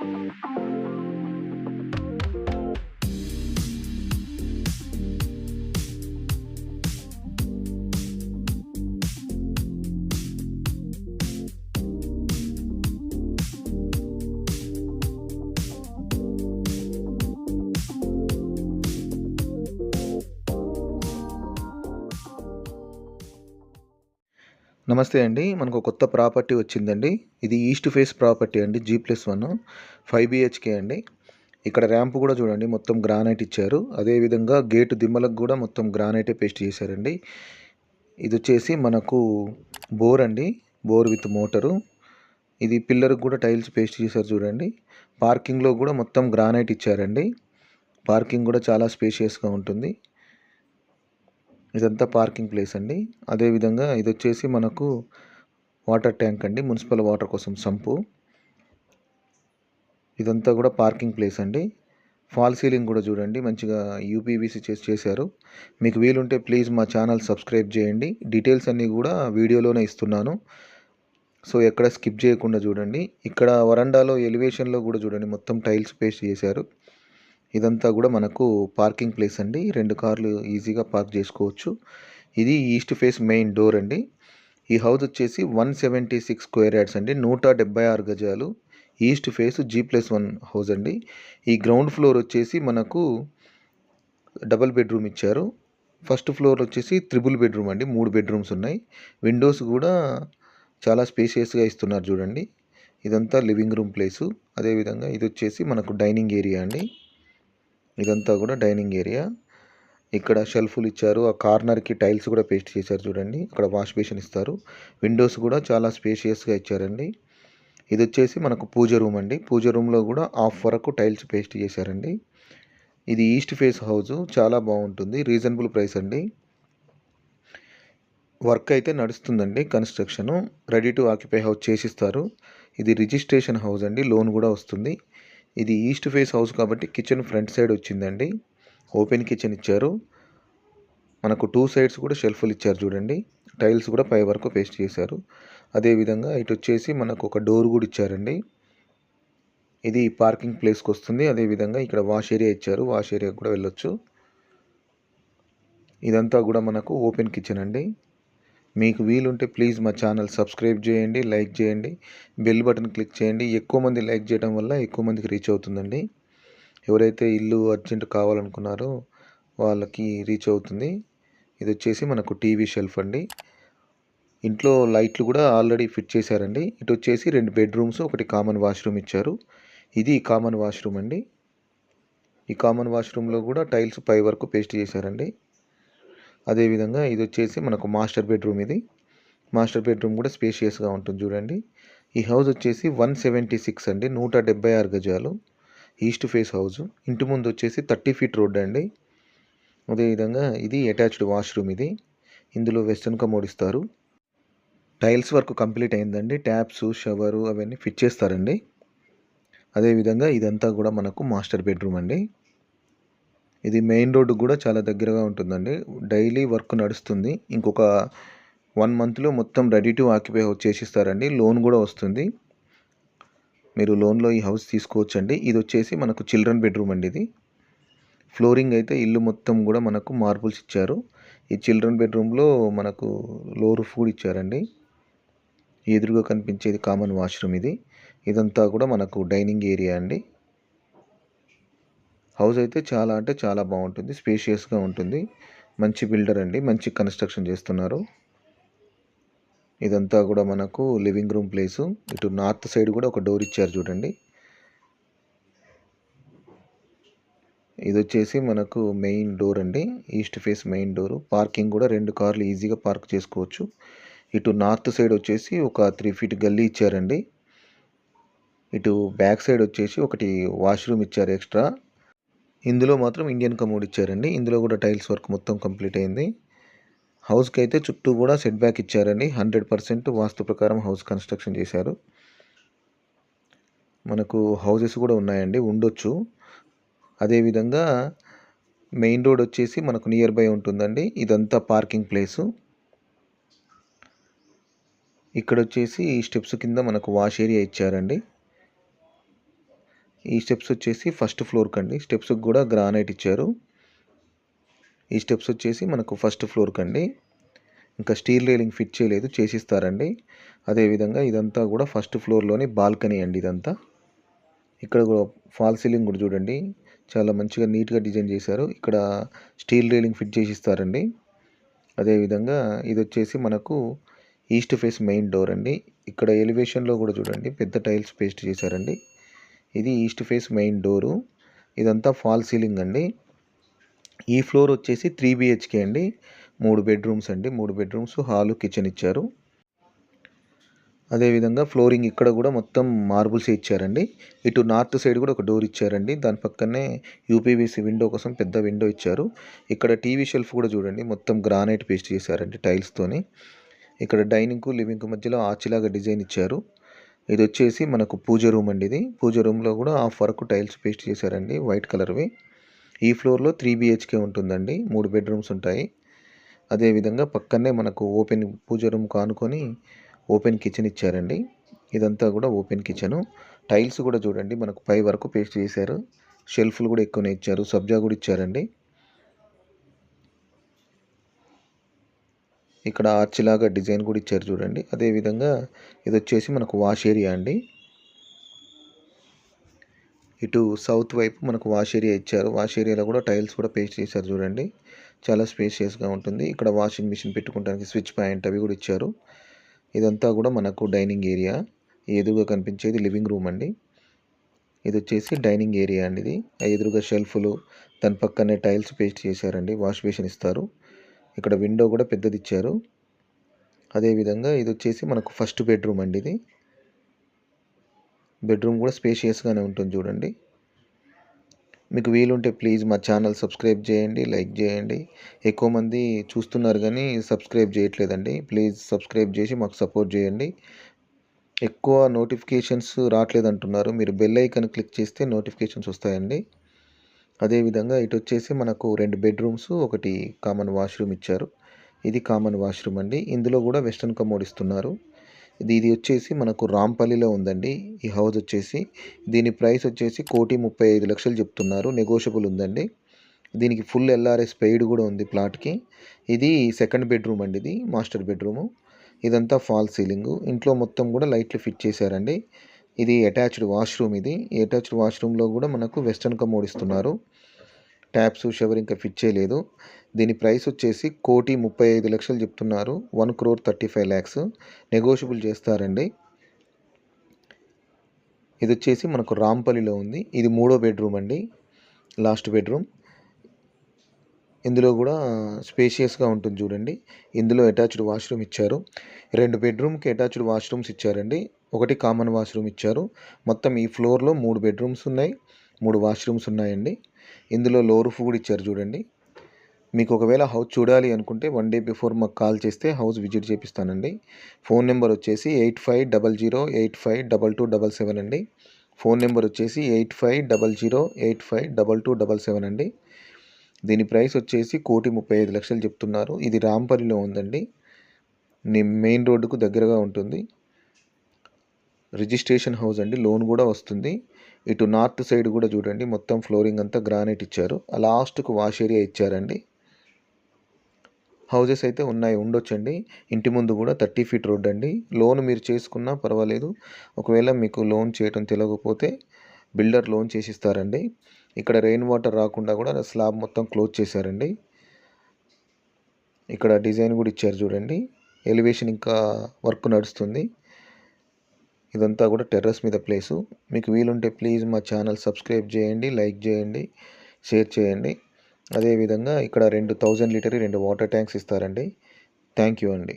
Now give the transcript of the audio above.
Thank you. నమస్తే అండి. మనకు కొత్త ప్రాపర్టీ వచ్చిందండి. ఇది ఈస్ట్ ఫేస్ ప్రాపర్టీ అండి. G plus one five BHK అండి. ఇక్కడ ర్యాంప్ కూడా చూడండి మొత్తం గ్రానైట్ ఇచ్చారు. అదేవిధంగా గేటు దిమ్మలకు కూడా మొత్తం గ్రానైటే పేస్ట్ చేశారండి. ఇది వచ్చేసి మనకు బోర్ అండి. Bore with motor. ఇది పిల్లర్కి కూడా టైల్స్ పేస్ట్ చేశారు చూడండి. పార్కింగ్లో కూడా మొత్తం గ్రానైట్ ఇచ్చారండి. పార్కింగ్ కూడా చాలా స్పేషియస్గా ఉంటుంది. ఇదంతా పార్కింగ్ ప్లేస్ అండి. అదేవిధంగా ఇది వచ్చేసి మనకు వాటర్ ట్యాంక్ అండి. మున్సిపల్ వాటర్ కోసం సంపు. ఇదంతా కూడా పార్కింగ్ ప్లేస్ అండి. ఫాల్ సీలింగ్ కూడా చూడండి. మంచిగా యూపీవీసీ చేసి చేశారు. మీకు వీలుంటే ప్లీజ్ మా ఛానల్ సబ్స్క్రైబ్ చేయండి. డీటెయిల్స్ అన్నీ కూడా వీడియోలోనే ఇస్తున్నాను. సో ఎక్కడ స్కిప్ చేయకుండా చూడండి. ఇక్కడ వరండాలో ఎలివేషన్లో కూడా చూడండి. మొత్తం టైల్స్ పేస్ట్ చేశారు. ఇదంతా కూడా మనకు పార్కింగ్ ప్లేస్ అండి. రెండు కార్లు ఈజీగా పార్క్ చేసుకోవచ్చు. ఇది ఈస్ట్ ఫేస్ మెయిన్ డోర్ అండి. ఈ హౌస్ వచ్చేసి one seventy six square yards అండి. నూట డెబ్బై ఆరు గజాలు. East face G plus one house అండి. ఈ గ్రౌండ్ ఫ్లోర్ వచ్చేసి మనకు డబల్ బెడ్రూమ్ ఇచ్చారు. ఫస్ట్ ఫ్లోర్ వచ్చేసి త్రిబుల్ బెడ్రూమ్ అండి. మూడు బెడ్రూమ్స్ ఉన్నాయి. విండోస్ కూడా చాలా స్పేషియస్గా ఇస్తున్నారు చూడండి. ఇదంతా లివింగ్ రూమ్ ప్లేసు. అదేవిధంగా ఇది వచ్చేసి మనకు డైనింగ్ ఏరియా అండి. ఇదంతా కూడా డైనింగ్ ఏరియా. ఇక్కడ షెల్ఫ్లు ఇచ్చారు. ఆ కార్నర్కి టైల్స్ కూడా పేస్ట్ చేశారు చూడండి. అక్కడ వాష్ బేసిన్ ఇస్తారు. విండోస్ కూడా చాలా స్పేషియస్గా ఇచ్చారండి. ఇది వచ్చేసి మనకు పూజ రూమ్ అండి. పూజ రూమ్లో కూడా హాఫ్ వరకు టైల్స్ పేస్ట్ చేశారండి. ఇది ఈస్ట్ ఫేస్ హౌస్. చాలా బాగుంటుంది. రీజనబుల్ ప్రైస్ అండి. వర్క్ అయితే నడుస్తుందండి construction. Ready to occupy house చేసిస్తారు. ఇది రిజిస్ట్రేషన్ హౌస్ అండి. లోన్ కూడా వస్తుంది. ఇది ఈస్ట్ ఫేస్ హౌస్ కాబట్టి కిచెన్ ఫ్రంట్ సైడ్ వచ్చిందండి. ఓపెన్ కిచెన్ ఇచ్చారు. మనకు టూ సైడ్స్ కూడా షెల్ఫ్లు ఇచ్చారు చూడండి. టైల్స్ కూడా పై వరకు పేస్ట్ చేశారు. అదేవిధంగా ఇటు వచ్చేసి మనకు ఒక డోర్ కూడా ఇచ్చారండి. ఇది పార్కింగ్ ప్లేస్కి వస్తుంది. అదేవిధంగా ఇక్కడ వాష్ ఏరియా ఇచ్చారు. వాష్ ఏరియా కూడా వెళ్ళొచ్చు. ఇదంతా కూడా మనకు ఓపెన్ కిచెన్ అండి. మీకు వీలుంటే ప్లీజ్ మా ఛానల్ సబ్స్క్రైబ్ చేయండి లైక్ చేయండి బెల్ బటన్ క్లిక్ చేయండి. ఎక్కువ మంది లైక్ చేయడం వల్ల ఎక్కువ మందికి రీచ్ అవుతుందండి. ఎవరైతే ఇల్లు అర్జెంట్ కావాలనుకున్నారో వాళ్ళకి రీచ్ అవుతుంది. ఇది వచ్చేసి మనకు టీవీ షెల్ఫ్ అండి. ఇంట్లో లైట్లు కూడా ఆల్రెడీ ఫిట్ చేశారండి. ఇటు వచ్చేసి రెండు బెడ్రూమ్స్ ఒకటి కామన్ వాష్రూమ్ ఇచ్చారు. ఇది కామన్ వాష్రూమ్ అండి. ఈ కామన్ వాష్రూమ్లో కూడా టైల్స్ పై వరకు పేస్ట్ చేశారండి. అదేవిధంగా ఇది వచ్చేసి మనకు మాస్టర్ బెడ్రూమ్ ఇది. మాస్టర్ బెడ్రూమ్ కూడా స్పేషియస్గా ఉంటుంది చూడండి. ఈ హౌస్ వచ్చేసి వన్ సెవెంటీ సిక్స్ అండి నూట డెబ్బై ఆరు గజాలు. East face house. ఇంటి ముందు వచ్చేసి థర్టీ ఫీట్ రోడ్ అండి. అదేవిధంగా ఇది అటాచ్డ్ వాష్రూమ్ ఇది. ఇందులో వెస్ట్రన్ కమోడ్ ఇస్తారు. టైల్స్ వర్క్ కంప్లీట్ అయిందండి. ట్యాప్స్ షవరు అవన్నీ ఫిట్ చేస్తారండి. అదేవిధంగా ఇదంతా కూడా మనకు మాస్టర్ బెడ్రూమ్ అండి. ఇది మెయిన్ రోడ్డు కూడా చాలా దగ్గరగా ఉంటుందండి. డైలీ వర్క్ నడుస్తుంది. ఇంకొక వన్ మంత్లో మొత్తం రెడీ టు ఆక్యుపై చేసిస్తారండి. లోన్ కూడా వస్తుంది. మీరు లోన్లో ఈ హౌస్ తీసుకోవచ్చండి. ఇది వచ్చేసి మనకు చిల్డ్రన్ బెడ్రూమ్ అండి ఇది. ఫ్లోరింగ్ అయితే ఇల్లు మొత్తం కూడా మనకు మార్బుల్స్ ఇచ్చారు. ఈ చిల్డ్రన్ బెడ్రూమ్లో మనకు లో రూఫ్ కూడా ఇచ్చారండి. ఎదురుగా కనిపించేది కామన్ వాష్రూమ్ ఇది. ఇదంతా కూడా మనకు డైనింగ్ ఏరియా అండి. హౌస్ అయితే చాలా అంటే చాలా బాగుంటుంది స్పేషియస్గా ఉంటుంది. మంచి బిల్డర్ అండి మంచి కన్స్ట్రక్షన్ చేస్తున్నారు. ఇదంతా కూడా మనకు లివింగ్ రూమ్ ప్లేసు. ఇటు నార్త్ సైడ్ కూడా ఒక డోర్ ఇచ్చారు చూడండి. ఇది వచ్చేసి మనకు మెయిన్ డోర్ అండి east face main door. Parking కూడా రెండు కార్లు ఈజీగా పార్క్ చేసుకోవచ్చు. ఇటు నార్త్ సైడ్ వచ్చేసి ఒక త్రీ ఫీట్ గల్లీ ఇచ్చారండి. ఇటు బ్యాక్ సైడ్ వచ్చేసి ఒకటి వాష్రూమ్ ఇచ్చారు ఎక్స్ట్రా. ఇందులో మాత్రం ఇండియన్ కమోడ్ ఇచ్చారండి. ఇందులో కూడా టైల్స్ వర్క్ మొత్తం కంప్లీట్ అయింది. హౌస్కి అయితే చుట్టూ కూడా సెట్ బ్యాక్ ఇచ్చారండి. హండ్రెడ్ పర్సెంట్ వాస్తు ప్రకారం హౌస్ కన్స్ట్రక్షన్ చేశారు. మనకు హౌసెస్ కూడా ఉన్నాయండి. ఉండొచ్చు. అదేవిధంగా మెయిన్ రోడ్ వచ్చేసి మనకు నియర్ బై ఉంటుందండి. ఇదంతా పార్కింగ్ ప్లేసు. ఇక్కడ వచ్చేసి ఈ స్టెప్స్ కింద మనకు వాష్ ఏరియా ఇచ్చారండి. ఈ స్టెప్స్ వచ్చేసి ఫస్ట్ ఫ్లోర్కి అండి. స్టెప్స్కి కూడా గ్రానైట్ ఇచ్చారు. ఈ స్టెప్స్ వచ్చేసి మనకు ఫస్ట్ ఫ్లోర్కి అండి. ఇంకా స్టీల్ రైలింగ్ ఫిట్ చేయలేదు చేసిస్తారండి. అదేవిధంగా ఇదంతా కూడా ఫస్ట్ ఫ్లోర్లోని బాల్కనీ అండి ఇదంతా. ఇక్కడ కూడా ఫాల్ సీలింగ్ కూడా చూడండి. చాలా మంచిగా నీట్గా డిజైన్ చేశారు. ఇక్కడ స్టీల్ రైలింగ్ ఫిట్ చేసి ఇస్తారండి అదేవిధంగా ఇది వచ్చేసి మనకు ఈస్ట్ ఫేస్ మెయిన్ డోర్ అండి. ఇక్కడ ఎలివేషన్లో కూడా చూడండి. పెద్ద టైల్స్ పేస్ట్ చేశారండి. ఇది ఈస్ట్ ఫేస్ మెయిన్ డోరు. ఇదంతా ఫాల్ సీలింగ్ అండి. ఈ ఫ్లోర్ వచ్చేసి త్రీ బిహెచ్కే అండి. మూడు బెడ్రూమ్స్ అండి. మూడు బెడ్రూమ్స్ హాలు కిచెన్ ఇచ్చారు. అదేవిధంగా ఫ్లోరింగ్ ఇక్కడ కూడా మొత్తం మార్బుల్స్ ఇచ్చారండి. ఇటు నార్త్ సైడ్ కూడా ఒక డోర్ ఇచ్చారండి. దాని పక్కనే యూపీవీసీ విండో కోసం పెద్ద విండో ఇచ్చారు. ఇక్కడ టీవీ షెల్ఫ్ కూడా చూడండి. మొత్తం గ్రానైట్ పేస్ట్ చేశారండి టైల్స్తోని ఇక్కడ డైనింగ్కు లివింగ్కు మధ్యలో ఆచిలాగా డిజైన్ ఇచ్చారు. ఇది వచ్చేసి మనకు పూజ రూమ్ అండి ఇది. పూజ రూమ్లో కూడా హాఫ్ వరకు టైల్స్ పేస్ట్ చేశారండి వైట్ కలర్వి ఈ ఫ్లోర్లో త్రీ బిహెచ్కే ఉంటుందండి. మూడు బెడ్రూమ్స్ ఉంటాయి. అదేవిధంగా పక్కనే మనకు ఓపెన్ పూజ రూమ్ కానుకొని ఓపెన్ కిచెన్ ఇచ్చారండి. ఇదంతా కూడా ఓపెన్ కిచెను. టైల్స్ కూడా చూడండి మనకు పై వరకు పేస్ట్ చేశారు. షెల్ఫ్లు కూడా ఎక్కువనే ఇచ్చారు. సబ్జా కూడా ఇచ్చారండి. ఇక్కడ ఆర్చ్ లాగా డిజైన్ కూడా ఇచ్చారు చూడండి. అదేవిధంగా ఇది వచ్చేసి మనకు వాష్ ఏరియా అండి. ఇటు సౌత్ వైపు మనకు వాష్ ఏరియా ఇచ్చారు. వాష్ ఏరియాలో కూడా టైల్స్ కూడా పేస్ట్ చేశారు చూడండి. చాలా స్పేషియస్గా ఉంటుంది. ఇక్కడ వాషింగ్ మిషన్ పెట్టుకోవడానికి స్విచ్ పాయింట్ అవి కూడా ఇచ్చారు. ఇదంతా కూడా మనకు డైనింగ్ ఏరియా. ఎదురుగా కనిపించేది లివింగ్ రూమ్ అండి. ఇది వచ్చేసి డైనింగ్ ఏరియా అండి ఇది. ఎదురుగా షెల్ఫ్లు దాని పక్కనే టైల్స్ పేస్ట్ చేశారండి. వాష్ బేసిన్ ఇస్తారు. ఇక్కడ విండో కూడా పెద్దది ఇచ్చారు. అదేవిధంగా ఇది వచ్చేసి మనకు ఫస్ట్ బెడ్రూమ్ అండి ఇది. బెడ్రూమ్ కూడా స్పేషియస్గానే ఉంటుంది చూడండి. మీకు వీలుంటే ప్లీజ్ మా ఛానల్ సబ్స్క్రైబ్ చేయండి లైక్ చేయండి. ఎక్కువ మంది చూస్తున్నారు కానీ సబ్స్క్రైబ్ చేయట్లేదండి. ప్లీజ్ సబ్స్క్రైబ్ చేసి మాకు సపోర్ట్ చేయండి. ఎక్కువ నోటిఫికేషన్స్ రావట్లేదు అంటున్నారు మీరు బెల్ ఐకన్ క్లిక్ చేస్తే నోటిఫికేషన్స్ వస్తాయండి. అదేవిధంగా ఇటు వచ్చేసి మనకు రెండు బెడ్రూమ్స్ ఒకటి కామన్ వాష్రూమ్ ఇచ్చారు. ఇది కామన్ వాష్రూమ్ అండి. ఇందులో కూడా వెస్ట్రన్ కమోడ్ ఇస్తున్నారు. ఇది ఇది వచ్చేసి మనకు రాంపల్లిలో ఉందండి. ఈ హౌస్ వచ్చేసి దీని ప్రైస్ వచ్చేసి కోటి ముప్పై ఐదు లక్షలు చెప్తున్నారు. నెగోషియబుల్ ఉందండి. దీనికి ఫుల్ ఎల్ఆర్ఎస్ పెయిడ్ కూడా ఉంది ప్లాట్కి. ఇది సెకండ్ బెడ్రూమ్ అండి ఇది మాస్టర్ బెడ్రూము. ఇదంతా ఫాల్ సీలింగ్. ఇంట్లో మొత్తం కూడా లైట్లు ఫిట్ చేశారండి. ఇది అటాచ్డ్ వాష్రూమ్ ఇది. ఈ అటాచ్డ్ వాష్రూమ్లో కూడా మనకు వెస్ట్రన్ కమోడ్ ఇస్తున్నారు. ట్యాప్స్ షవర్ ఇంకా ఫిట్ చేయలేదు. దీని ప్రైస్ వచ్చేసి కోటి ముప్పై ఐదు లక్షలు చెప్తున్నారు. One crore thirty five lakhs negotiable చేస్తారండి. ఇది వచ్చేసి మనకు రాంపల్లిలో ఉంది. ఇది మూడో బెడ్రూమ్ అండి. Last bedroom. ఇందులో కూడా స్పేషియస్గా ఉంటుంది చూడండి. ఇందులో అటాచ్డ్ వాష్రూమ్ ఇచ్చారు. రెండు బెడ్రూమ్కి అటాచ్డ్ వాష్రూమ్స్ ఇచ్చారండి. ఒకటి కామన్ వాష్రూమ్ ఇచ్చారు. మొత్తం ఈ ఫ్లోర్లో మూడు బెడ్రూమ్స్ ఉన్నాయి. మూడు వాష్రూమ్స్ ఉన్నాయండి. ఇందులో లో రూఫ్ కూడా ఇచ్చారు చూడండి. మీకు ఒకవేళ హౌస్ చూడాలి అనుకుంటే వన్ డే బిఫోర్ మాకు కాల్ చేస్తే హౌస్ విజిట్ చేపిస్తానండి. ఫోన్ నెంబర్ వచ్చేసి eight five double zero eight five double two double seven అండి. ఫోన్ నెంబర్ వచ్చేసి eight five double zero eight five double two double seven అండి. దీని ప్రైస్ వచ్చేసి కోటి ముప్పై ఐదు లక్షలు చెప్తున్నారు. ఇది రాంపల్లిలో ఉందండి. మెయిన్ రోడ్డుకు దగ్గరగా ఉంటుంది. రిజిస్ట్రేషన్ హౌస్ అండి. లోన్ కూడా వస్తుంది. ఇటు నార్త్ సైడ్ కూడా చూడండి మొత్తం ఫ్లోరింగ్ అంతా గ్రానైట్ ఇచ్చారు. లాస్ట్కు వాష్ ఏరియా ఇచ్చారండి. హౌజెస్ అయితే ఉన్నాయి ఉండొచ్చండి. ఇంటి ముందు కూడా థర్టీ ఫీట్ రోడ్ అండి. లోన్ మీరు చేసుకున్నా పర్వాలేదు. ఒకవేళ మీకు లోన్ చేయటం తెలియకపోతే బిల్డర్ లోన్ చేసిస్తారండి. ఇక్కడ రెయిన్ వాటర్ రాకుండా కూడా స్లాబ్ మొత్తం క్లోజ్ చేశారండి. ఇక్కడ డిజైన్ కూడా ఇచ్చారు చూడండి. ఎలివేషన్ ఇంకా వర్క్ నడుస్తుంది. ఇదంతా కూడా టెర్రస్ మీద ప్లేసు. మీకు వీలుంటే ప్లీజ్ మా ఛానల్ సబ్స్క్రైబ్ చేయండి లైక్ చేయండి షేర్ చేయండి. అదేవిధంగా ఇక్కడ రెండు థౌజండ్ లీటర్ రెండు వాటర్ ట్యాంక్స్ ఇస్తారండి. థ్యాంక్ యూ అండి.